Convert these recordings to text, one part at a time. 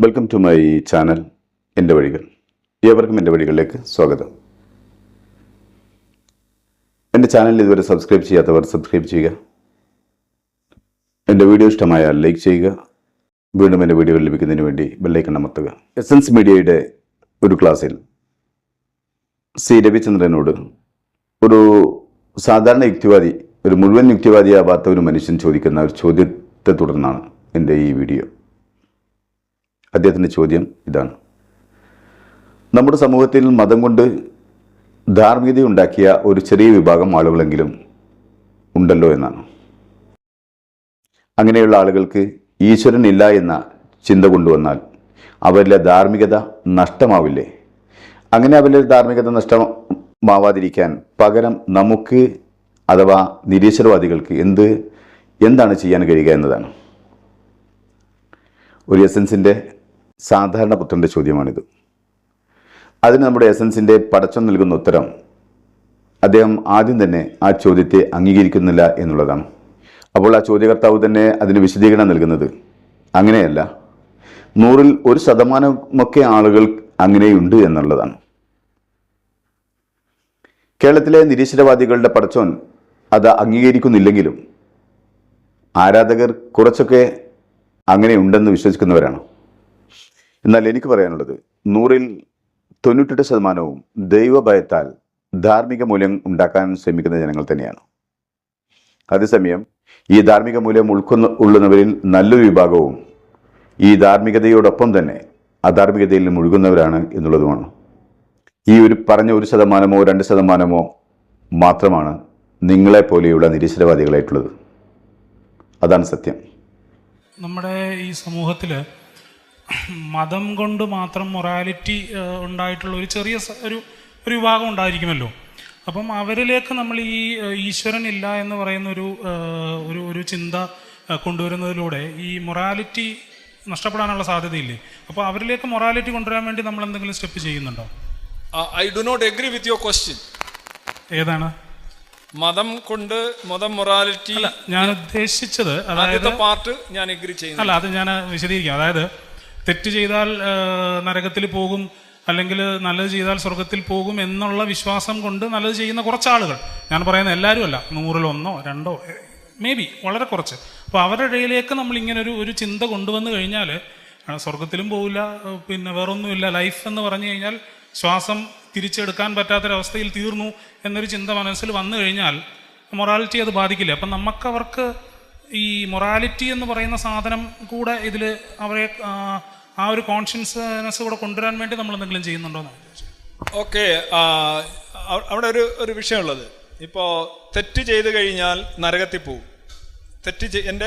Welcome to my channel എന്റെ വഴികൾ. ഏവർക്കും എന്റെ വഴികളിലേക്ക് സ്വാഗതം. എന്റെ ചാനൽ ഇതുവരെ സബ്സ്ക്രൈബ് ചെയ്യാത്തവർ സബ്സ്ക്രൈബ് ചെയ്യുക. എന്റെ വീഡിയോ ഇഷ്ടമായാൽ ലൈക്ക് ചെയ്യുക. വീണ്ടും എന്റെ വീഡിയോകൾ ലഭിക്കുന്നതിന് വേണ്ടി ബെല്ലൈക്കൺ അമർത്തുക. എസൻസ് മീഡിയയുടെ ഒരു ക്ലാസ്സിൽ സി രവിചന്ദ്രനോട് ഒരു സാധാരണ യുക്തിവാദി ഒരു മുഴുവൻ യുക്തിവാദിയാവാത്ത ഒരു മനുഷ്യൻ ചോദിക്കുന്ന ഒരു ചോദ്യത്തെ തുടർന്നാണ് എന്റെ ഈ വീഡിയോ അദ്ദേഹത്തിന്റെ ചോദ്യം ഇതാണ്. നമ്മുടെ സമൂഹത്തിൽ മതം കൊണ്ട് ധാർമ്മികത ഉണ്ടാക്കിയ ഒരു ചെറിയ വിഭാഗം ആളുകളെങ്കിലും ഉണ്ടല്ലോ എന്നാണ്. അങ്ങനെയുള്ള ആളുകൾക്ക് ഈശ്വരൻ ഇല്ല എന്ന ചിന്ത കൊണ്ടുവന്നാൽ അവരിലെ ധാർമ്മികത നഷ്ടമാവില്ലേ? അങ്ങനെ അവരിലെ ധാർമ്മികത നഷ്ടമാവാതിരിക്കാൻ പകരം നമുക്ക് അഥവാ നിരീശ്വരവാദികൾക്ക് എന്ത് എന്താണ് ചെയ്യാൻ കഴിയുക എന്നതാണ്. ഒരു എസൻസിന്റെ സാധാരണ പുത്രന്റെ ചോദ്യമാണിത്. അതിന് നമ്മുടെ എസൻസിന്റെ പടച്ചം നൽകുന്ന ഉത്തരം അദ്ദേഹം ആദ്യം തന്നെ ആ ചോദ്യത്തെ അംഗീകരിക്കുന്നില്ല എന്നുള്ളതാണ്. അപ്പോൾ ആ ചോദ്യകർത്താവ് തന്നെ അതിന് വിശദീകരണം നൽകുന്നത് അങ്ങനെയല്ല. നൂറിൽ ഒരു ശതമാനമൊക്കെ ആളുകൾ അങ്ങനെയുണ്ട് എന്നുള്ളതാണ്. കേരളത്തിലെ നിരീശ്വരവാദികളുടെ പടച്ചോൻ അത് അംഗീകരിക്കുന്നില്ലെങ്കിലും ആരാധകർ കുറച്ചൊക്കെ അങ്ങനെ ഉണ്ടെന്ന് വിശ്വസിക്കുന്നവരാണ്. എന്നാൽ എനിക്ക് പറയാനുള്ളത് നൂറിൽ തൊണ്ണൂറ്റെട്ട് ശതമാനവും ദൈവഭയത്താൽ ധാർമ്മിക മൂല്യം ഉണ്ടാക്കാൻ ശ്രമിക്കുന്ന ജനങ്ങൾ തന്നെയാണ്. അതേസമയം ഈ ധാർമ്മിക മൂല്യം ഉൾക്കൊന്ന് ഉള്ളുന്നവരിൽ നല്ലൊരു വിഭാഗവും ഈ ധാർമ്മികതയോടൊപ്പം തന്നെ അധാർമികതയിൽ മുഴുകുന്നവരാണ് എന്നുള്ളതുമാണ്. ഈ ഒരു പറഞ്ഞ ഒരു ശതമാനമോ രണ്ട് ശതമാനമോ മാത്രമാണ് നിങ്ങളെപ്പോലെയുള്ള നിരീശ്വരവാദികളായിട്ടുള്ളത്. അതാണ് സത്യം. നമ്മുടെ ഈ സമൂഹത്തിൽ മതം കൊണ്ട് മാത്രം മൊറാലിറ്റി ഉണ്ടായിട്ടുള്ള ഒരു ചെറിയ ഒരു ഒരു വിഭാഗം ഉണ്ടായിരിക്കുമല്ലോ. അപ്പം അവരിലേക്ക് നമ്മൾ ഈ ഈശ്വരൻ ഇല്ല എന്ന് പറയുന്ന ഒരു ഒരു ഒരു ചിന്ത കൊണ്ടുവരുന്നതിലൂടെ ഈ മൊറാലിറ്റി നഷ്ടപ്പെടാനുള്ള സാധ്യതയില്ലേ? അപ്പോൾ അവരിലേക്ക് മൊറാലിറ്റി കൊണ്ടുവരാൻ വേണ്ടി നമ്മൾ എന്തെങ്കിലും സ്റ്റെപ്പ് ചെയ്യുന്നുണ്ടോ? I do not agree with your question. ഏതാണ്? മതം കൊണ്ട് മതം മൊറാലിറ്റി ഞാൻ ഉദ്ദേശിച്ചത് അതായത് പാർട്ട് ഞാൻ എഗ്രി ചെയ്യുന്നു. അല്ല അത് ഞാൻ വിശദീകരിക്കാം. അതായത് തെറ്റ് ചെയ്താൽ നരകത്തിൽ പോകും അല്ലെങ്കിൽ നല്ലത് ചെയ്താൽ സ്വർഗത്തിൽ പോകും എന്നുള്ള വിശ്വാസം കൊണ്ട് നല്ലത് ചെയ്യുന്ന കുറച്ച് ആളുകൾ ഞാൻ പറയുന്ന എല്ലാവരും അല്ല നൂറിലൊന്നോ രണ്ടോ മേ ബി വളരെ കുറച്ച്. അപ്പോൾ അവരുടെ ഇടയിലേക്ക് നമ്മൾ ഇങ്ങനെ ഒരു ഒരു ചിന്ത കൊണ്ടുവന്നു കഴിഞ്ഞാൽ സ്വർഗത്തിലും പോവില്ല പിന്നെ വേറൊന്നുമില്ല ലൈഫ് എന്ന് പറഞ്ഞു കഴിഞ്ഞാൽ ശ്വാസം തിരിച്ചെടുക്കാൻ പറ്റാത്തൊരവസ്ഥയിൽ തീർന്നു എന്നൊരു ചിന്ത മനസ്സിൽ വന്നു കഴിഞ്ഞാൽ മൊറാലിറ്റി അത് ബാധിക്കില്ല. അപ്പം നമുക്കവർക്ക് ഈ മൊറാലിറ്റി എന്ന് പറയുന്ന സാധനം കൂടെ ഇതിൽ അവരെ ആ, ഒരു കോൺഷ്യൻസ്നെസ് കൂടെ കൊണ്ടുവരാൻ വേണ്ടി നമ്മൾ എന്തെങ്കിലും ചെയ്യുന്നുണ്ടോ എന്ന് ചോദിച്ചത്. ഓക്കെ അവിടെ ഒരു ഒരു വിഷയമുള്ളത്. ഇപ്പോൾ തെറ്റ് ചെയ്തു കഴിഞ്ഞാൽ നരകത്തിൽ പോവും. തെറ്റ് ചെയ് എന്റെ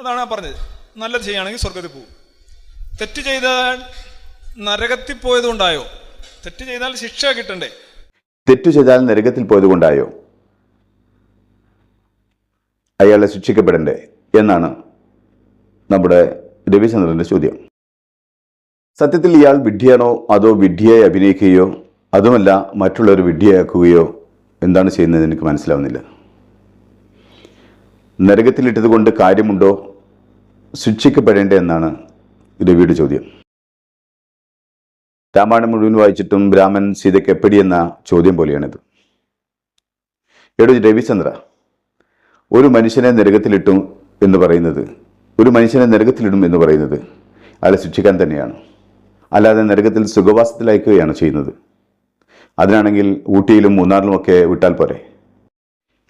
അതാണ് ഞാൻ പറഞ്ഞത്. നല്ലത് ചെയ്യുകയാണെങ്കിൽ സ്വർഗത്തിൽ പോവും. തെറ്റ് ചെയ്താൽ നരകത്തിൽ പോയതുകൊണ്ടായോ? തെറ്റ് ചെയ്താൽ ശിക്ഷ കിട്ടണ്ടേ? തെറ്റ് ചെയ്താൽ നരകത്തിൽ പോയതുകൊണ്ടായോ? അയാളെ ശിക്ഷിക്കപ്പെടണ്ടേ എന്നാണ് നമ്മുടെ രവിചന്ദ്രന്റെ ചോദ്യം. സത്യത്തിൽ ഇയാൾ വിഡ്ഢിയാണോ അതോ വിഡ്ഢിയായി അഭിനയിക്കുകയോ അതുമല്ല മറ്റുള്ളവർ വിഡ്ഢിയാക്കുകയോ എന്താണ് ചെയ്യുന്നത് എനിക്ക് മനസ്സിലാവുന്നില്ല. നരകത്തിലിട്ടത് കൊണ്ട് കാര്യമുണ്ടോ? ശിക്ഷിക്കപ്പെടേണ്ടേ എന്നാണ് രവിയുടെ ചോദ്യം. രാമായണം മുഴുവൻ വായിച്ചിട്ടും രാമൻ സീതയ്ക്ക് എപ്പടി എന്ന ചോദ്യം പോലെയാണിത്. എടോ രവിചന്ദ്ര. ഒരു മനുഷ്യനെ നരകത്തിലിട്ടും എന്ന് പറയുന്നത്. ഒരു മനുഷ്യനെ നരകത്തിലിടും എന്ന് പറയുന്നത് അയാളെ ശിക്ഷിക്കാൻ തന്നെയാണ്. അല്ലാതെ നരകത്തിൽ സുഖവാസത്തിലയക്കുകയാണ് ചെയ്യുന്നത്. അതിനാണെങ്കിൽ ഊട്ടിയിലും മൂന്നാറിലുമൊക്കെ വിട്ടാൽ പോരെ.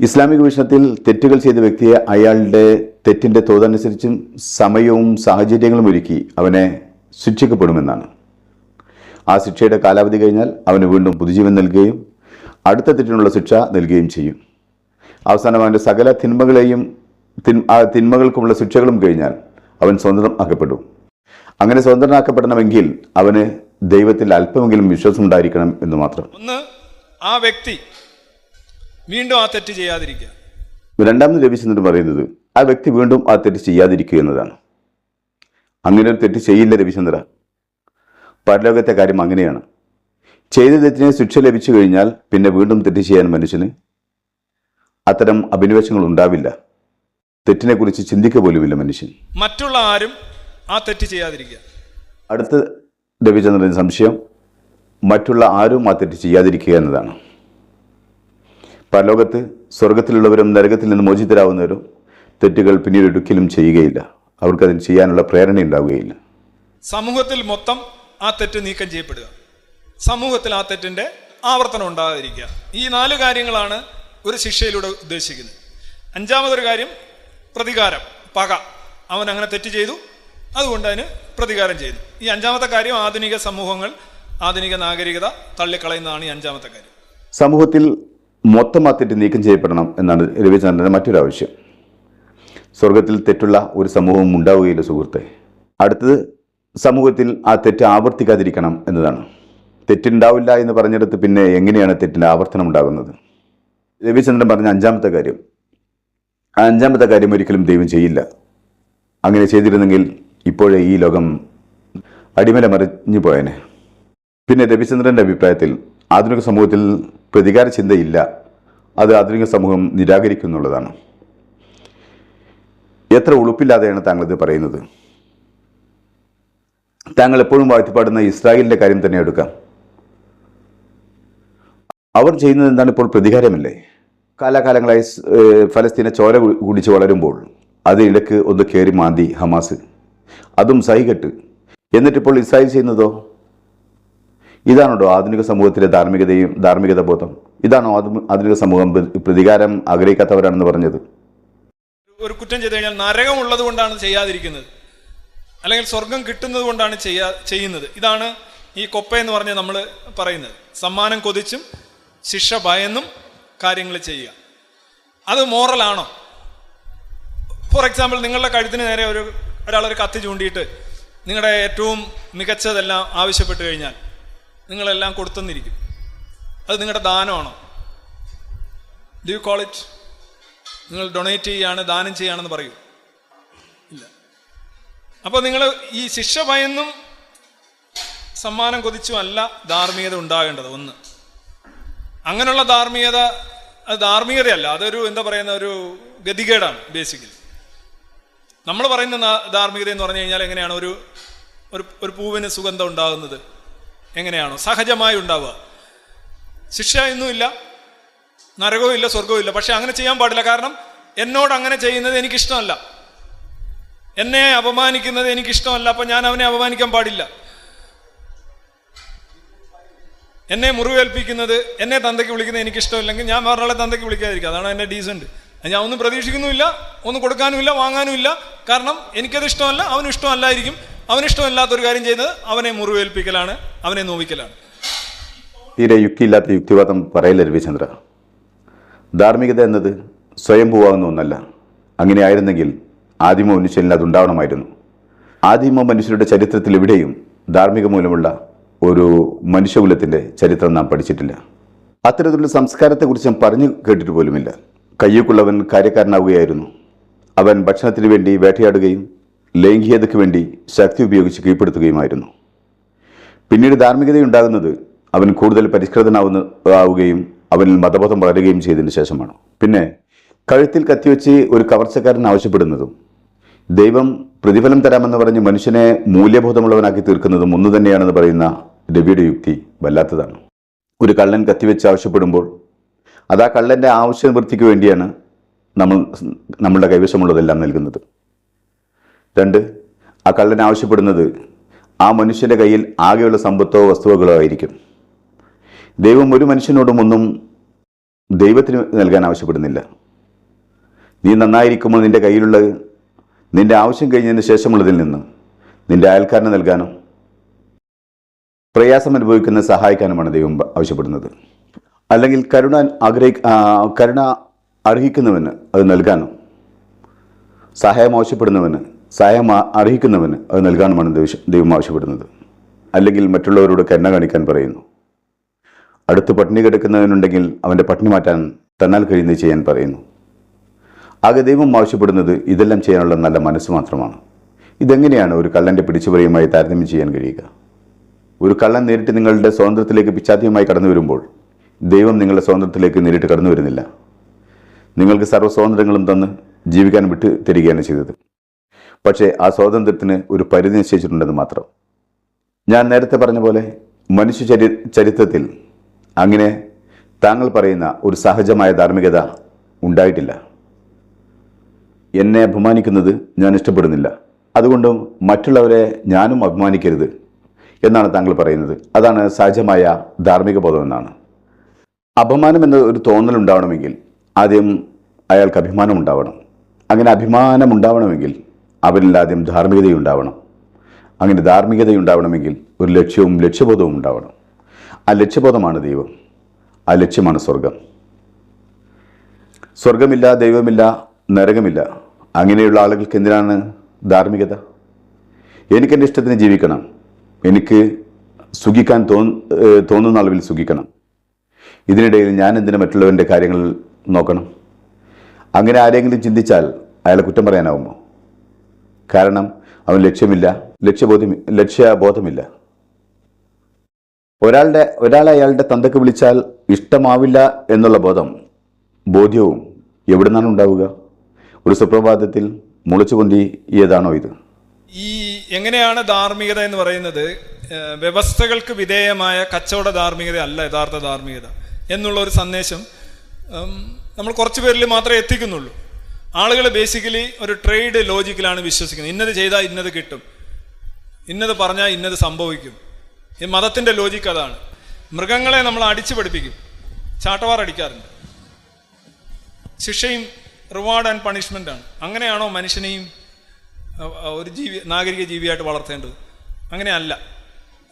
ഇസ്ലാമിക വിഷയത്തിൽ തെറ്റുകൾ ചെയ്ത വ്യക്തിയെ അയാളുടെ തെറ്റിന്റെ തോതനുസരിച്ചും സമയവും സാഹചര്യങ്ങളും ഒരുക്കി അവനെ ശിക്ഷിക്കപ്പെടുമെന്നാണ്. ആ ശിക്ഷയുടെ കാലാവധി കഴിഞ്ഞാൽ അവന് വീണ്ടും പുതുജീവൻ നൽകുകയും അടുത്ത തെറ്റിനുള്ള ശിക്ഷ നൽകുകയും ചെയ്യും. അവസാനം അവന്റെ സകല തിന്മകളെയും തിൻ ആ തിന്മകൾക്കുമുള്ള ശിക്ഷകളും കഴിഞ്ഞാൽ അവൻ സ്വതന്ത്രം ആക്കപ്പെടും അങ്ങനെ സ്വതന്ത്രനാക്കപ്പെടണമെങ്കിൽ അവന് ദൈവത്തിൽ അല്പമെങ്കിലും വിശ്വാസം ഉണ്ടായിരിക്കണം എന്ന് മാത്രം. ഒന്ന് ആ വ്യക്തി വീണ്ടും ആ തെറ്റ് ചെയ്യാതിരിക്കുക. രണ്ടാമത് രവിചന്ദ്രൻ പറയുന്നത് ആ വ്യക്തി വീണ്ടും ആ തെറ്റ് ചെയ്യാതിരിക്കുക എന്നതാണ്. അങ്ങനെ ഒരു തെറ്റ് ചെയ്യില്ല രവിചന്ദ്ര. പരലോകത്തെ കാര്യം അങ്ങനെയാണ്. ചെയ്ത തെറ്റിനെ ശിക്ഷ ലഭിച്ചു കഴിഞ്ഞാൽ പിന്നെ വീണ്ടും തെറ്റ് ചെയ്യാൻ മനുഷ്യന് അത്തരം അഭിനിവേശങ്ങൾ ഉണ്ടാവില്ല. തെറ്റിനെക്കുറിച്ച് ചിന്തിക്കുക പോലുമില്ല മനുഷ്യൻ. മറ്റുള്ള ആരും ആ തെറ്റ് ചെയ്യാതിരിക്കുക. അടുത്ത രവിചന്ദ്രൻ സംശയം മറ്റുള്ള ആരും ആ തെറ്റ് ചെയ്യാതിരിക്കുക എന്നതാണ്. പരലോകത്ത് സ്വർഗത്തിലുള്ളവരും നരകത്തിൽ നിന്ന് മോചിതരാകുന്നവരും തെറ്റുകൾ പിന്നീട് ഒരിക്കലും ചെയ്യുകയില്ല. അവർക്കതിന് ചെയ്യാനുള്ള പ്രേരണ ഉണ്ടാവുകയില്ല. സമൂഹത്തിൽ മൊത്തം ആ തെറ്റ് നീക്കം ചെയ്യപ്പെടുക. സമൂഹത്തിൽ ആ തെറ്റിന്റെ ആവർത്തനം ഉണ്ടാകാതിരിക്കുക. ഈ നാല് കാര്യങ്ങളാണ് ഒരു ശിക്ഷയിലൂടെ ഉദ്ദേശിക്കുന്നത് അഞ്ചാമതൊരു കാര്യം പ്രതികാരം പക. അവൻ അങ്ങനെ തെറ്റ് ചെയ്തു അതുകൊണ്ട് അതിന് പ്രതികാരം ചെയ്തു ഈ അഞ്ചാമത്തെ കാര്യം ആധുനിക സമൂഹങ്ങൾ ആധുനിക നാഗരികത തള്ളിക്കളയുന്നതാണ് ഈ അഞ്ചാമത്തെ കാര്യം. സമൂഹത്തിൽ മൊത്തം ആ തെറ്റ് നീക്കം ചെയ്യപ്പെടണം എന്നാണ് രവിചന്ദ്രന്റെ മറ്റൊരു ആവശ്യം. സ്വർഗത്തിൽ തെറ്റുള്ള ഒരു സമൂഹവും ഉണ്ടാവുകയില്ല സുഹൃത്തെ. അടുത്തത് സമൂഹത്തിൽ ആ തെറ്റ് ആവർത്തിക്കാതിരിക്കണം എന്നതാണ്. തെറ്റുണ്ടാവില്ല എന്ന് പറഞ്ഞെടുത്ത് പിന്നെ എങ്ങനെയാണ് തെറ്റിന്റെ ആവർത്തനം ഉണ്ടാകുന്നത്? രവിചന്ദ്രൻ പറഞ്ഞ അഞ്ചാമത്തെ കാര്യം. ആ അഞ്ചാമത്തെ കാര്യം ഒരിക്കലും ദൈവം ചെയ്യില്ല. അങ്ങനെ ചെയ്തിരുന്നെങ്കിൽ ഇപ്പോഴേ ഈ ലോകം അടിമല മറിഞ്ഞു പോയേനെ. പിന്നെ രവിചന്ദ്രന്റെ അഭിപ്രായത്തിൽ ആധുനിക സമൂഹത്തിൽ പ്രതികാര ചിന്തയില്ല. അത് ആധുനിക സമൂഹം നിരാകരിക്കുന്നുള്ളതാണ്. എത്ര ഉളുപ്പില്ലാതെയാണ് താങ്കളിത് പറയുന്നത്. താങ്കൾ എപ്പോഴും വാഴ്ത്തിപ്പാടുന്ന ഇസ്രായേലിന്റെ കാര്യം തന്നെ എടുക്കാം. അവർ ചെയ്യുന്നത് എന്താണ് ഇപ്പോൾ പ്രതികാരമല്ലേ? കാലാകാലങ്ങളായി ഫലസ്തീനെ ചോര കുടിച്ച് വളരുമ്പോൾ അതിനിടക്ക് ഒന്ന് കയറി മാന്തി ഹമാസ്. അതും സഹികെട്ട്. എന്നിട്ടിപ്പോൾ ഇസ്രായേൽ ചെയ്യുന്നതോ? ഇതാണോ ആധുനിക സമൂഹത്തിലെ ധാർമ്മികതയും ധാർമ്മികത ബോധം? ഇതാണോ ആധുനിക സമൂഹം പ്രതികാരം ആഗ്രഹിക്കാത്തവരാണെന്ന് പറഞ്ഞത്? ഒരു കുറ്റം ചെയ്ത് കഴിഞ്ഞാൽ നരകം ഉള്ളത് കൊണ്ടാണ് ചെയ്യാതിരിക്കുന്നത്. അല്ലെങ്കിൽ സ്വർഗം കിട്ടുന്നത് കൊണ്ടാണ് ചെയ്യാ ചെയ്യുന്നത്. ഇതാണ് ഈ കൊപ്പ എന്ന് പറഞ്ഞ് നമ്മൾ പറയുന്നത്. സമ്മാനം കൊതിച്ചും ശിക്ഷ ഭയന്നും കാര്യങ്ങൾ ചെയ്യുക. അത് മോറലാണോ ഫോർ എക്സാമ്പിൾ നിങ്ങളുടെ കഴുത്തിന് നേരെ ഒരു ഒരാളൊരു കത്തി ചൂണ്ടിയിട്ട് നിങ്ങളുടെ ഏറ്റവും മികച്ചതെല്ലാം ആവശ്യപ്പെട്ട് കഴിഞ്ഞാൽ നിങ്ങളെല്ലാം കൊടുത്തെന്നിരിക്കും. അത് നിങ്ങളുടെ ദാനമാണോ? ഡു യു കോൾ ഇറ്റ് നിങ്ങൾ ഡൊണേറ്റ് ചെയ്യാണ് ദാനം ചെയ്യുകയാണെന്ന് പറയൂ. ഇല്ല. അപ്പോൾ നിങ്ങൾ ഈ ശിക്ഷ ഭയന്നും സമ്മാനം കൊതിച്ചും അല്ല ധാർമ്മികത ഉണ്ടാകേണ്ടത്. ഒന്ന്. അങ്ങനെയുള്ള ധാർമ്മികത അത് ധാർമ്മികതയല്ല അതൊരു എന്താ പറയുന്ന ഒരു ഗതികേടാണ് ബേസിക്കലി നമ്മൾ പറയുന്ന ധാർമ്മികത എന്ന് പറഞ്ഞു കഴിഞ്ഞാൽ എങ്ങനെയാണ്? ഒരു ഒരു പൂവിന് സുഗന്ധം ഉണ്ടാകുന്നത് എങ്ങനെയാണോ? സഹജമായി ഉണ്ടാവുക. ശിക്ഷ ഒന്നുമില്ല നരകവും ഇല്ല സ്വർഗവും ഇല്ല. പക്ഷെ അങ്ങനെ ചെയ്യാൻ പാടില്ല. കാരണം എന്നോട് അങ്ങനെ ചെയ്യുന്നത് എനിക്കിഷ്ടമല്ല. എന്നെ അപമാനിക്കുന്നത് എനിക്കിഷ്ടമല്ല. അപ്പൊ ഞാൻ അവനെ അപമാനിക്കാൻ പാടില്ല. എന്നെ മുറിവേൽപ്പിക്കുന്നത് എന്നെ തന്തയ്ക്ക് വിളിക്കുന്നത് എനിക്കിഷ്ടമില്ലെങ്കിൽ ഞാൻ വേറൊരാളെ തന്തയ്ക്ക് വിളിക്കാതിരിക്കുക. അതാണ് എന്റെ ഡീസന്റ്. ഞാൻ ഒന്നും പ്രതീക്ഷിക്കുന്നുമില്ല ഒന്നും കൊടുക്കാനുമില്ല വാങ്ങാനുമില്ല. കാരണം എനിക്കത് ഇഷ്ടമല്ല അവനും ഇഷ്ടമല്ലായിരിക്കും. അവന് ഇഷ്ടമല്ലാത്തൊരു കാര്യം ചെയ്യുന്നത് അവനെ മുറിവേൽപ്പിക്കലാണ് അവനെ നോവിക്കലാണ്. തീരെ യുക്തിയില്ലാത്ത യുക്തിവാദം പറയല്ല രവിചന്ദ്ര? ധാർമ്മികത എന്നത് സ്വയംഭൂവാകുന്ന ഒന്നല്ല. അങ്ങനെ ആയിരുന്നെങ്കിൽ ആദിമ മനുഷ്യനിൽ അതുണ്ടാവണമായിരുന്നു ആദിമ മനുഷ്യരുടെ ചരിത്രത്തിൽ എവിടെയും ധാർമ്മിക മൂലമുള്ള ഒരു മനുഷ്യകുലത്തിന്റെ ചരിത്രം നാം പഠിച്ചിട്ടില്ല. അത്തരത്തിലുള്ള സംസ്കാരത്തെക്കുറിച്ച് ഞാൻ പറഞ്ഞു കേട്ടിട്ട് പോലുമില്ല. കയ്യൂക്കുള്ളവൻ കാര്യക്കാരനാവുകയായിരുന്നു. അവൻ ഭക്ഷണത്തിന് വേണ്ടി വേട്ടയാടുകയും ലൈംഗികതയ്ക്ക് വേണ്ടി ശക്തി ഉപയോഗിച്ച് കീഴ്പ്പെടുത്തുകയുമായിരുന്നു. പിന്നീട് ധാർമ്മികതയുണ്ടാകുന്നത് അവൻ കൂടുതൽ പരിഷ്കൃതനാവുന്ന ആവുകയും അവനിൽ മതബോധം വളരുകയും ചെയ്തതിന് ശേഷമാണ്. പിന്നെ കഴുത്തിൽ കത്തിവെച്ച് ഒരു കവർച്ചക്കാരൻ ആവശ്യപ്പെടുന്നതും ദൈവം പ്രതിഫലം തരാമെന്ന് പറഞ്ഞ് മനുഷ്യനെ മൂല്യബോധമുള്ളവനാക്കി തീർക്കുന്നതും ഒന്നു തന്നെയാണെന്ന് പറയുന്ന രവിയുടെ യുക്തി വല്ലാത്തതാണ്. ഒരു കള്ളൻ കത്തിവെച്ച് ആവശ്യപ്പെടുമ്പോൾ അത് ആ കള്ളന്റെ ആവശ്യ നിവൃത്തിക്ക് വേണ്ടിയാണ് നമ്മൾ നമ്മളുടെ കൈവശമുള്ളതെല്ലാം നൽകുന്നത്. രണ്ട് ആ കള്ളൻ ആവശ്യപ്പെടുന്നത് ആ മനുഷ്യന്റെ കയ്യിൽ ആകെയുള്ള സമ്പത്തോ വസ്തുവകളോ ആയിരിക്കും. ദൈവം ഒരു മനുഷ്യനോടും ഒന്നും ദൈവത്തിന് നൽകാൻ ആവശ്യപ്പെടുന്നില്ല. നീ നന്നായിരിക്കുമ്പോൾ നിന്റെ കയ്യിലുള്ളത് നിന്റെ ആവശ്യം കഴിഞ്ഞതിന് ശേഷമുള്ളതിൽ നിന്ന് നിന്റെ അയൽക്കാരന് നൽകാനോ പ്രയാസം അനുഭവിക്കുന്ന സഹായിക്കാനുമാണ് ദൈവം ആവശ്യപ്പെടുന്നത്. അല്ലെങ്കിൽ കരുണ ആഗ്രഹി കരുണ അർഹിക്കുന്നവന് അത് നൽകാനും സഹായം ആവശ്യപ്പെടുന്നവന് സഹായം അർഹിക്കുന്നവന് അത് നൽകാനുമാണ് ദൈവം ആവശ്യപ്പെടുന്നത്. അല്ലെങ്കിൽ മറ്റുള്ളവരോട് കരുണ കാണിക്കാൻ പറയുന്നു. അടുത്ത് പട്ടിണി കിടക്കുന്നവനുണ്ടെങ്കിൽ അവന്റെ പട്ടിണി മാറ്റാൻ തന്നാൽ കഴിയുന്നത് ചെയ്യാൻ പറയുന്നു. ആകെ ദൈവം ആവശ്യപ്പെടുന്നത് ഇതെല്ലാം ചെയ്യാനുള്ള നല്ല മനസ്സ് മാത്രമാണ്. ഇതെങ്ങനെയാണ് ഒരു കള്ളന്റെ പിടിച്ചുപറിയുമായി താരതമ്യം ചെയ്യാൻ കഴിയുക? ഒരു കള്ളൻ നേരിട്ട് നിങ്ങളുടെ സ്വാതന്ത്ര്യത്തിലേക്ക് പിച്ചാദ്യമായി കടന്നു വരുമ്പോൾ ദൈവം നിങ്ങളുടെ സ്വാതന്ത്ര്യത്തിലേക്ക് നേരിട്ട് കടന്നു വരുന്നില്ല. നിങ്ങൾക്ക് സർവ സ്വാതന്ത്ര്യങ്ങളും തന്ന് ജീവിക്കാൻ വിട്ട് തരികയാണ് ചെയ്തത്. പക്ഷേ ആ സ്വാതന്ത്ര്യത്തിന് ഒരു പരിധി നിശ്ചയിച്ചിട്ടുണ്ടെന്ന് മാത്രം. ഞാൻ നേരത്തെ പറഞ്ഞ പോലെ മനുഷ്യ ചരി ചരിത്രത്തിൽ അങ്ങനെ താങ്കൾ പറയുന്ന ഒരു സഹജമായ ധാർമ്മികത ഉണ്ടായിട്ടില്ല. എന്നെ അഭിമാനിക്കുന്നത് ഞാൻ ഇഷ്ടപ്പെടുന്നില്ല. അതുകൊണ്ടും മറ്റുള്ളവരെ ഞാനും അപമാനിക്കരുത്. എന്നാണ് താങ്കൾ പറയുന്നത്. അതാണ് സഹജമായ ധാർമ്മിക ബോധമെന്നാണ്. അപമാനം എന്ന ഒരു തോന്നൽ ഉണ്ടാവണമെങ്കിൽ ആദ്യം അയാൾക്ക് അഭിമാനം ഉണ്ടാവണം. അങ്ങനെ അഭിമാനം ഉണ്ടാവണമെങ്കിൽ അവരിൽ ആദ്യം ധാർമ്മികതയുണ്ടാവണം അങ്ങനെ ധാർമ്മികതയുണ്ടാവണമെങ്കിൽ ഒരു ലക്ഷ്യവും ലക്ഷ്യബോധവും ഉണ്ടാവണം. ആ ലക്ഷ്യബോധമാണ് ദൈവം. ആ ലക്ഷ്യമാണ് സ്വർഗം സ്വർഗമില്ല ദൈവമില്ല നരകമില്ല. അങ്ങനെയുള്ള ആളുകൾക്ക് എന്തിനാണ് ധാർമ്മികത? എനിക്കെന്റെ ഇഷ്ടത്തിന് ജീവിക്കണം. എനിക്ക് സുഖിക്കാൻ തോന്നുന്ന അളവിൽ സുഖിക്കണം. ഇതിനിടയിൽ ഞാൻ എന്തിനു മറ്റുള്ളവന്റെ കാര്യങ്ങൾ നോക്കണം? അങ്ങനെ ആരെങ്കിലും ചിന്തിച്ചാൽ അയാളെ കുറ്റം പറയാനാവുമോ? കാരണം അവൻ ലക്ഷ്യമില്ല ലക്ഷ്യബോധം ലക്ഷ്യബോധമില്ല. ഒരാളുടെ ഒരാളെ അയാളുടെ തന്തക്ക് വിളിച്ചാൽ ഇഷ്ടമാവില്ല എന്നുള്ള ബോധം ബോധ്യവും എവിടെ നിന്നാണ് ഉണ്ടാവുക? ഒരു സുപ്രഭാതത്തിൽ പൊന്തിയതാണോ ഇത്? ഈ എങ്ങനെയാണ് ധാർമ്മികത എന്ന് പറയുന്നത്? വ്യവസ്ഥകൾക്ക് വിധേയമായ കച്ചവട ധാർമ്മികത അല്ല യഥാർത്ഥ ധാർമ്മികത എന്നുള്ള ഒരു സന്ദേശം നമ്മൾ കുറച്ച് പേരിൽ മാത്രമേ എത്തിക്കുന്നുള്ളൂ. ആളുകൾ ബേസിക്കലി ഒരു ട്രേഡ് ലോജിക്കിലാണ് വിശ്വസിക്കുന്നത്. ഇന്നത് ചെയ്താൽ ഇന്നത് കിട്ടും. ഇന്നത് പറഞ്ഞാൽ ഇന്നത് സംഭവിക്കും. ഈ മതത്തിന്റെ ലോജിക്ക് അതാണ്. മൃഗങ്ങളെ നമ്മൾ അടിച്ചു പഠിപ്പിക്കും. ചാട്ടവാർ അടിക്കാറുണ്ട്. ശിക്ഷയും റിവാർഡ് ആൻഡ് പണിഷ്മെന്റ് ആണ്. അങ്ങനെയാണോ മനുഷ്യനെയും ഒരു ജീവി നാഗരിക ജീവിയായിട്ട് വളർത്തേണ്ടത്. അങ്ങനെയല്ല.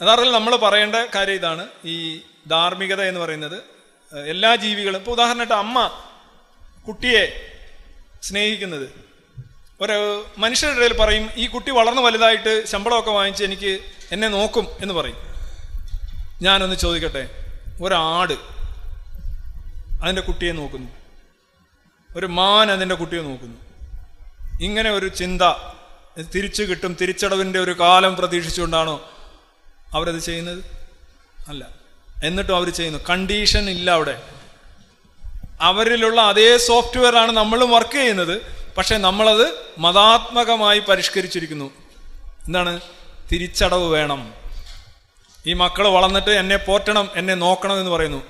യഥാർത്ഥത്തിൽ നമ്മൾ പറയേണ്ട കാര്യം ഇതാണ്. ഈ ധാർമ്മികത എന്ന് പറയുന്നത് എല്ലാ ജീവികളും ഇപ്പോൾ ഉദാഹരണമായിട്ട് അമ്മ കുട്ടിയെ സ്നേഹിക്കുന്നത്. ഒരു മനുഷ്യരുടെ ഇടയിൽ പറയും ഈ കുട്ടി വളർന്നു വലുതായിട്ട് ശമ്പളമൊക്കെ വാങ്ങിച്ച് എനിക്ക് എന്നെ നോക്കും എന്ന് പറയും. ഞാനൊന്ന് ചോദിക്കട്ടെ ഒരാട് അതിന്റെ കുട്ടിയെ നോക്കുന്നു. ഒരു മാൻ അതിന്റെ കുട്ടിയെ നോക്കുന്നു. ഇങ്ങനെ ഒരു ചിന്ത തിരിച്ചു കിട്ടും തിരിച്ചടവിന്റെ ഒരു കാലം പ്രതീക്ഷിച്ചുകൊണ്ടാണോ അവരത് ചെയ്യുന്നത്? അല്ല. എന്നിട്ടും അവർ ചെയ്യുന്നു. കണ്ടീഷൻ ഇല്ല അവിടെ. അവരിലുള്ള അതേ സോഫ്റ്റ്വെയർ ആണ് നമ്മളും വർക്ക് ചെയ്യുന്നത്. പക്ഷെ നമ്മളത് മതാത്മകമായി പരിഷ്കരിച്ചിരിക്കുന്നു. എന്താണ്? തിരിച്ചടവ് വേണം. ഈ മക്കൾ വളർന്നിട്ട് എന്നെ പോറ്റണം എന്നെ നോക്കണം എന്ന് പറയുന്നു.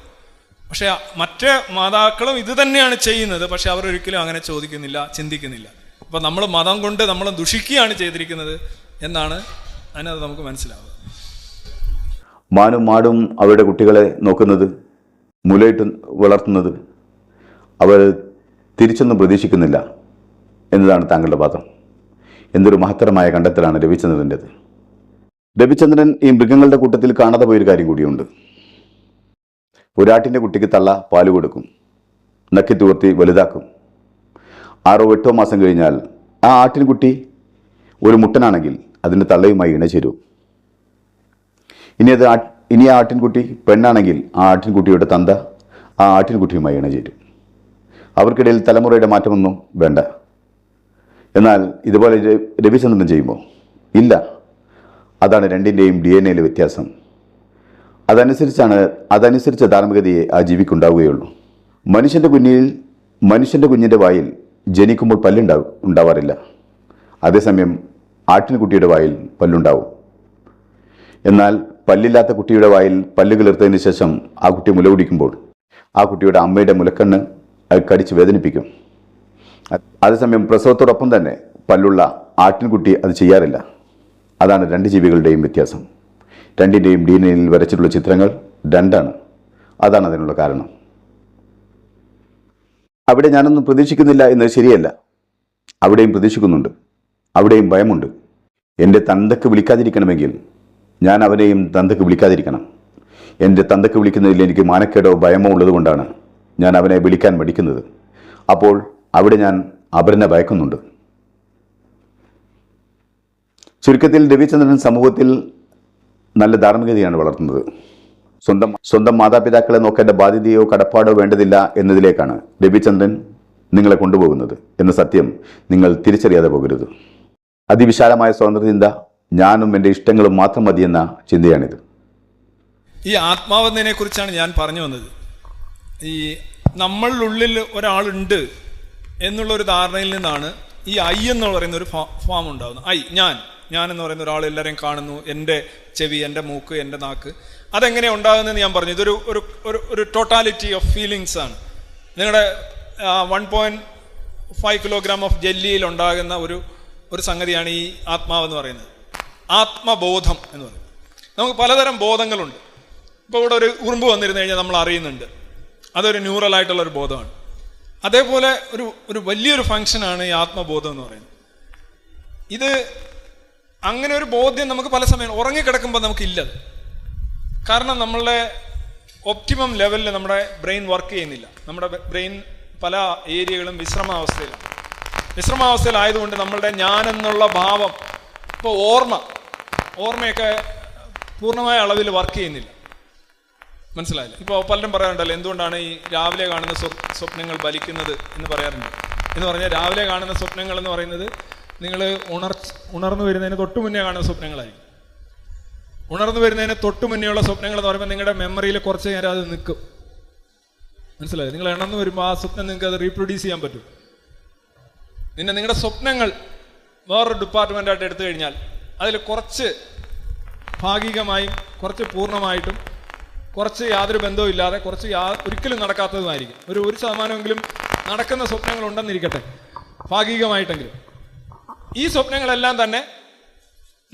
പക്ഷേ മറ്റേ മാതാക്കളും ഇത് തന്നെയാണ് ചെയ്യുന്നത്. പക്ഷെ അവരൊരിക്കലും അങ്ങനെ ചോദിക്കുന്നില്ല ചിന്തിക്കുന്നില്ല. അപ്പൊ നമ്മൾ മതം കൊണ്ട് നമ്മൾ ദുഷിക്കുകയാണ് ചെയ്തിരിക്കുന്നത് എന്നാണ് അതിനകത്ത് നമുക്ക് മനസ്സിലാവുക. മാനും മാടും അവരുടെ കുട്ടികളെ നോക്കുന്നത് മുലയിട്ട് വളർത്തുന്നത് അവർ തിരിച്ചൊന്നും പ്രതീക്ഷിക്കുന്നില്ല എന്നതാണ് താങ്കളുടെ വാദം. എന്തൊരു മഹത്തരമായ കണ്ടെത്തലാണ് രവിചന്ദ്രന്റെത് രവിചന്ദ്രൻ ഈ മൃഗങ്ങളുടെ കൂട്ടത്തിൽ കാണാതെ പോയൊരു കാര്യം കൂടിയുണ്ട്. ഒരാട്ടിന്റെ കുട്ടിക്ക് തള്ള പാൽ കൊടുക്കും നക്കി തുവർത്തി വലുതാക്കും. ആറോ എട്ടോ മാസം കഴിഞ്ഞാൽ ആ ആട്ടിൻകുട്ടി ഒരു മുട്ടനാണെങ്കിൽ അതിന്റെ തള്ളയുമായി ഇണചേരും. ഇനി അത് ഇനി ആ ആട്ടിൻകുട്ടി പെണ്ണാണെങ്കിൽ ആ ആട്ടിൻകുട്ടിയുടെ തന്ത ആ ആട്ടിൻകുട്ടിയുമായി ഇണചേരും. അവർക്കിടയിൽ തലമുറയുടെ മാറ്റമൊന്നും വേണ്ട. എന്നാൽ ഇതുപോലെ രവിചന്ദ്രൻ ചെയ്യുമോ ഇല്ല. അതാണ് രണ്ടിന്റെയും ഡി എൻ എയിലെ വ്യത്യാസം. അതനുസരിച്ചാണ് അതനുസരിച്ച് ധാർമ്മികതയെ ആ ജീവിക്കുണ്ടാവുകയുള്ളൂ. മനുഷ്യന്റെ കുഞ്ഞിൽ മനുഷ്യന്റെ കുഞ്ഞിന്റെ വായിൽ ജനിക്കുമ്പോൾ പല്ലുണ്ടാവും ഉണ്ടാവാറില്ല. അതേസമയം ആട്ടിൻകുട്ടിയുടെ വായിൽ പല്ലുണ്ടാവും. എന്നാൽ പല്ലില്ലാത്ത കുട്ടിയുടെ വായിൽ പല്ല് കിളിർത്തതിന് ശേഷം ആ കുട്ടി മുല കുടിക്കുമ്പോൾ ആ കുട്ടിയുടെ അമ്മയുടെ മുലക്കണ്ണ് അത് കടിച്ച് വേദനിപ്പിക്കും. അതേസമയം പ്രസവത്തോടൊപ്പം തന്നെ പല്ലുള്ള ആട്ടിൻകുട്ടി അത് ചെയ്യാറില്ല. അതാണ് രണ്ട് ജീവികളുടെയും വ്യത്യാസം. രണ്ടിന്റെയും ഡി എൻ വരച്ചിട്ടുള്ള ചിത്രങ്ങൾ രണ്ടാണ്. അതാണ് അതിനുള്ള കാരണം. അവിടെ ഞാനൊന്നും പ്രതീക്ഷിക്കുന്നില്ല എന്നത് ശരിയല്ല. അവിടെയും പ്രതീക്ഷിക്കുന്നുണ്ട്. അവിടെയും ഭയമുണ്ട്. എന്റെ തന്തക്ക് വിളിക്കാതിരിക്കണമെങ്കിൽ ഞാൻ അവനെയും തന്തക്ക് വിളിക്കാതിരിക്കണം. എന്റെ തന്തക്ക് വിളിക്കുന്നതിൽ എനിക്ക് മാനക്കേടോ ഭയമോ ഉള്ളതുകൊണ്ടാണ് ഞാൻ അവനെ വിളിക്കാൻ മടിക്കുന്നത്. അപ്പോൾ അവിടെ ഞാൻ അപരനെ ഭയക്കുന്നുണ്ട്. ചുരുക്കത്തിൽ രവിചന്ദ്രൻ സമൂഹത്തിൽ നല്ല ധാർമ്മികതയാണ് വളർത്തുന്നത്. സ്വന്തം സ്വന്തം മാതാപിതാക്കളെ നോക്കേണ്ട ബാധ്യതയോ കടപ്പാടോ വേണ്ടതില്ല എന്നതിലേക്കാണ് രവിചന്ദ്രൻ നിങ്ങളെ കൊണ്ടുപോകുന്നത് എന്ന സത്യം നിങ്ങൾ തിരിച്ചറിയാതെ പോകരുത്. അതിവിശാലമായ സ്വാതന്ത്ര്യചിന്ത ഞാനും എന്റെ ഇഷ്ടങ്ങളും മാത്രം മതിയെന്ന ചിന്തയാണിത്. ഈ ആത്മാവെന്നതിനെ കുറിച്ചാണ് ഞാൻ പറഞ്ഞു വന്നത്. ഈ നമ്മളുടെ ഉള്ളിൽ ഒരാളുണ്ട് എന്നുള്ള ഒരു ധാരണയിൽ നിന്നാണ് ഈ ഐ എന്ന് പറയുന്ന ഒരു ഫോം ഉണ്ടാകുന്നത് ഐ ഞാൻ ഞാൻ എന്ന് പറയുന്ന ഒരാൾ എല്ലാവരെയും കാണുന്നു. എന്റെ ചെവി എന്റെ മൂക്ക് എന്റെ നാക്ക്. അതെങ്ങനെ ഉണ്ടാകുന്നതെന്ന് ഞാൻ പറഞ്ഞു. ഇതൊരു ഒരു ഒരു ഒരു ടോട്ടാലിറ്റി ഓഫ് ഫീലിങ്സ് ആണ്. നിങ്ങളുടെ one point five kilogram of ജെല്ലിയിൽ ഉണ്ടാകുന്ന ഒരു ഒരു സംഗതിയാണ് ഈ ആത്മാവെന്ന് പറയുന്നത്. ആത്മബോധം എന്ന് പറയുന്നത്. നമുക്ക് പലതരം ബോധങ്ങളുണ്ട്. ഇപ്പോൾ ഇവിടെ ഒരു ഉറുമ്പ് വന്നിരുന്നു കഴിഞ്ഞാൽ നമ്മൾ അറിയുന്നുണ്ട്. അതൊരു ന്യൂറലായിട്ടുള്ള ഒരു ബോധമാണ്. അതേപോലെ ഒരു ഒരു വലിയൊരു ഫങ്ഷനാണ് ഈ ആത്മബോധം എന്ന് പറയുന്നത്. ഇത് അങ്ങനെ ഒരു ബോധ്യം നമുക്ക് പല സമയം ഉറങ്ങിക്കിടക്കുമ്പോൾ നമുക്കില്ലത് കാരണം നമ്മളുടെ ഒപ്റ്റിമം ലെവലിൽ നമ്മുടെ ബ്രെയിൻ വർക്ക് ചെയ്യുന്നില്ല. നമ്മുടെ ബ്രെയിൻ പല ഏരിയകളും വിശ്രമാവസ്ഥയിലാണ് വിശ്രമാവസ്ഥയിലായതുകൊണ്ട് നമ്മളുടെ ഞാനെന്നുള്ള ഭാവം ഇപ്പോൾ ഓർമ്മ ഓർമ്മയൊക്കെ പൂർണമായ അളവിൽ വർക്ക് ചെയ്യുന്നില്ല. മനസ്സിലായില്ല? ഇപ്പോൾ പലരും പറയാറുണ്ടല്ലോ എന്തുകൊണ്ടാണ് ഈ രാവിലെ കാണുന്ന സ്വപ് സ്വപ്നങ്ങൾ ബലിക്കുന്നത് എന്ന് പറയാറുണ്ട്. എന്ന് പറഞ്ഞാൽ രാവിലെ കാണുന്ന സ്വപ്നങ്ങൾ എന്ന് പറയുന്നത് നിങ്ങൾ ഉണർ ഉണർന്നു വരുന്നതിന് തൊട്ട് മുന്നേ കാണുന്ന സ്വപ്നങ്ങളായിരിക്കും. ഉണർന്നു വരുന്നതിന് തൊട്ട് മുന്നേയുള്ള സ്വപ്നങ്ങൾ എന്ന് പറയുമ്പോൾ നിങ്ങളുടെ മെമ്മറിയിൽ കുറച്ച് നേരം അത് നിൽക്കും. മനസ്സിലായി? നിങ്ങൾ ഇണന്ന് വരുമ്പോൾ ആ സ്വപ്നം നിങ്ങൾക്ക് അത് റീപ്രൊഡ്യൂസ് ചെയ്യാൻ പറ്റും. പിന്നെ നിങ്ങളുടെ സ്വപ്നങ്ങൾ വേറൊരു ഡിപ്പാർട്ട്മെന്റായിട്ട് എടുത്തു കഴിഞ്ഞാൽ അതിൽ കുറച്ച് ഭാഗികമായും കുറച്ച് പൂർണമായിട്ടും കുറച്ച് യാതൊരു ബന്ധവും ഇല്ലാതെ കുറച്ച് യാ ഒരിക്കലും നടക്കാത്തതുമായിരിക്കും. ഒരു ഒരു ശതമാനമെങ്കിലും നടക്കുന്ന സ്വപ്നങ്ങൾ ഉണ്ടെന്നിരിക്കട്ടെ. ഭാഗികമായിട്ടെങ്കിലും. ഈ സ്വപ്നങ്ങളെല്ലാം തന്നെ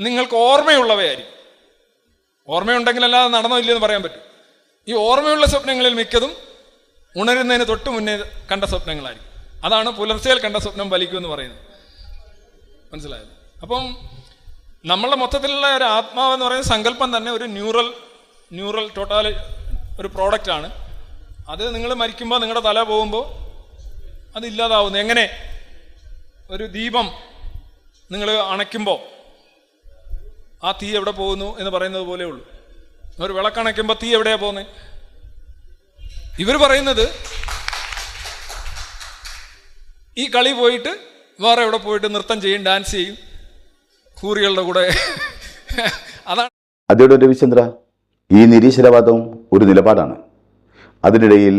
നിങ്ങൾക്ക് ഓർമ്മയുള്ളവയായിരിക്കും. ഓർമ്മയുണ്ടെങ്കിലല്ലാതെ നടന്നോ ഇല്ലയെന്ന് പറയാൻ പറ്റും. ഈ ഓർമ്മയുള്ള സ്വപ്നങ്ങളിൽ മിക്കതും ഉണരുന്നതിന് തൊട്ട് മുന്നേ കണ്ട സ്വപ്നങ്ങളായിരിക്കും. അതാണ് പുലർച്ചയിൽ കണ്ട സ്വപ്നം വലിക്കുമെന്ന് പറയുന്നത്. മനസ്സിലായത് അപ്പം നമ്മളുടെ മൊത്തത്തിലുള്ള ഒരു ആത്മാവെന്ന് പറയുന്ന സങ്കല്പം തന്നെ ഒരു ന്യൂറൽ ന്യൂറൽ ടോട്ടാൽ ഒരു പ്രോഡക്റ്റാണ് അത് നിങ്ങൾ മരിക്കുമ്പോൾ നിങ്ങളുടെ തല പോകുമ്പോൾ അത് ഇല്ലാതാവുന്നു. എങ്ങനെ? ഒരു ദീപം നിങ്ങൾ അണയ്ക്കുമ്പോൾ ആ തീ എവിടെ പോകുന്നു എന്ന് പറയുന്നത് പോലെ ഉള്ളൂ. ഒരു വിളക്കണയ്ക്കുമ്പോൾ തീ എവിടെയാ പോകുന്നത് ഇവർ പറയുന്നത് ഈ കളി പോയിട്ട് വേറെ എവിടെ പോയിട്ട് നൃത്തം ചെയ്യും ഡാൻസ് ചെയ്യും കൂറികളുടെ കൂടെ. അതാണ് അതോടെ രവിചന്ദ്ര ഈ നിരീശ്വരവാദം ഒരു നിലപാടാണ്. അതിനിടയിൽ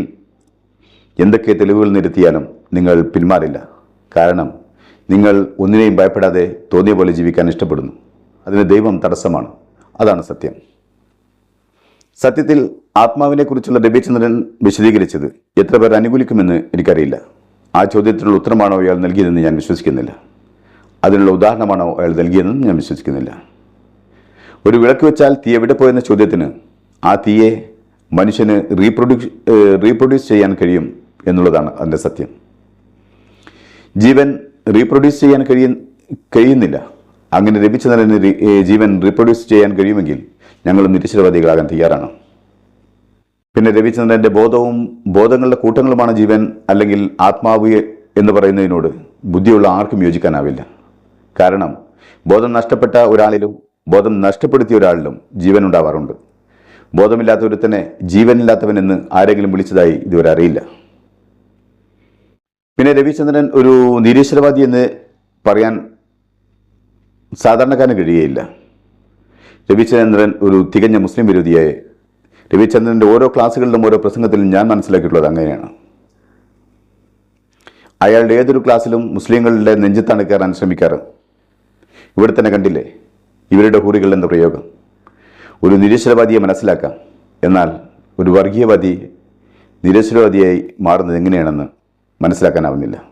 എന്തൊക്കെ തെളിവുകൾ നിരത്തിയാലും നിങ്ങൾ പിന്മാറില്ല. കാരണം നിങ്ങൾ ഒന്നിനെയും ഭയപ്പെടാതെ തോന്നിയ പോലെ ജീവിക്കാൻ ഇഷ്ടപ്പെടുന്നു. അതിന് ദൈവം തടസ്സമാണ്. അതാണ് സത്യം. സത്യത്തിൽ ആത്മാവിനെക്കുറിച്ചുള്ള രവിചന്ദ്രൻ വിശദീകരിച്ചത് എത്ര പേർ അനുകൂലിക്കുമെന്ന് എനിക്കറിയില്ല. ആ ചോദ്യത്തിനുള്ള ഉത്തരമാണോ അയാൾ നൽകിയതെന്ന് ഞാൻ വിശ്വസിക്കുന്നില്ല. അതിനുള്ള ഉദാഹരണമാണോ അയാൾ നൽകിയതെന്നും ഞാൻ വിശ്വസിക്കുന്നില്ല. ഒരു വിളക്ക് വെച്ചാൽ തീ എവിടെ പോയെന്ന ചോദ്യത്തിന് ആ തീയെ മനുഷ്യന് റീപ്രൊഡ്യൂസ് റീപ്രൊഡ്യൂസ് ചെയ്യാൻ കഴിയും എന്നുള്ളതാണ് അതിന്റെ സത്യം. ജീവൻ റീപ്രൊഡ്യൂസ് ചെയ്യാൻ കഴിയ കഴിയുന്നില്ല. അങ്ങനെ രവിചന്ദ്രന് ജീവൻ റീപ്രൊഡ്യൂസ് ചെയ്യാൻ കഴിയുമെങ്കിൽ ഞങ്ങൾ നിരീശ്വരവാദികളാകാൻ തയ്യാറാണ്. പിന്നെ രവിചന്ദ്രന്റെ ബോധവും ബോധങ്ങളുടെ കൂട്ടങ്ങളുമാണ് ജീവൻ അല്ലെങ്കിൽ ആത്മാവ് എന്ന് പറയുന്നതിനോട് ബുദ്ധിയുള്ള ആർക്കും യോജിക്കാനാവില്ല. കാരണം ബോധം നഷ്ടപ്പെട്ട ഒരാളിലും ബോധം നഷ്ടപ്പെടുത്തിയ ഒരാളിലും ജീവൻ ഉണ്ടാവാറുണ്ട്. ബോധമില്ലാത്ത ഒരുത്തനെ ജീവനില്ലാത്തവൻ എന്ന് ആരെങ്കിലും വിളിച്ചതായി ഇതുവരെ അറിയില്ല. പിന്നെ രവിചന്ദ്രൻ ഒരു നിരീശ്വരവാദി എന്ന് പറയാൻ സാധാരണക്കാരന് കഴിയുകയില്ല. രവിചന്ദ്രൻ ഒരു തികഞ്ഞ മുസ്ലിം വിരോധിയായി. രവിചന്ദ്രന്റെ ഓരോ ക്ലാസ്സുകളിലും ഓരോ പ്രസംഗത്തിലും ഞാൻ മനസ്സിലാക്കിയിട്ടുള്ളത് അങ്ങനെയാണ്. അയാളുടെ ഏതൊരു ക്ലാസ്സിലും മുസ്ലിങ്ങളുടെ നെഞ്ചത്താണ് കയറാൻ ശ്രമിക്കാറ്? ഇവിടെ തന്നെ കണ്ടില്ലേ? ഇവരുടെ ഹൂറികൾ എന്ന പ്രയോഗം. ഒരു നിരീശ്വരവാദിയെ മനസ്സിലാക്കാം. എന്നാൽ ഒരു വർഗീയവാദി നിരീശ്വരവാദിയായി മാറുന്നത് എങ്ങനെയാണെന്ന് മനസ്സിലാക്കാനാവുന്നില്ല.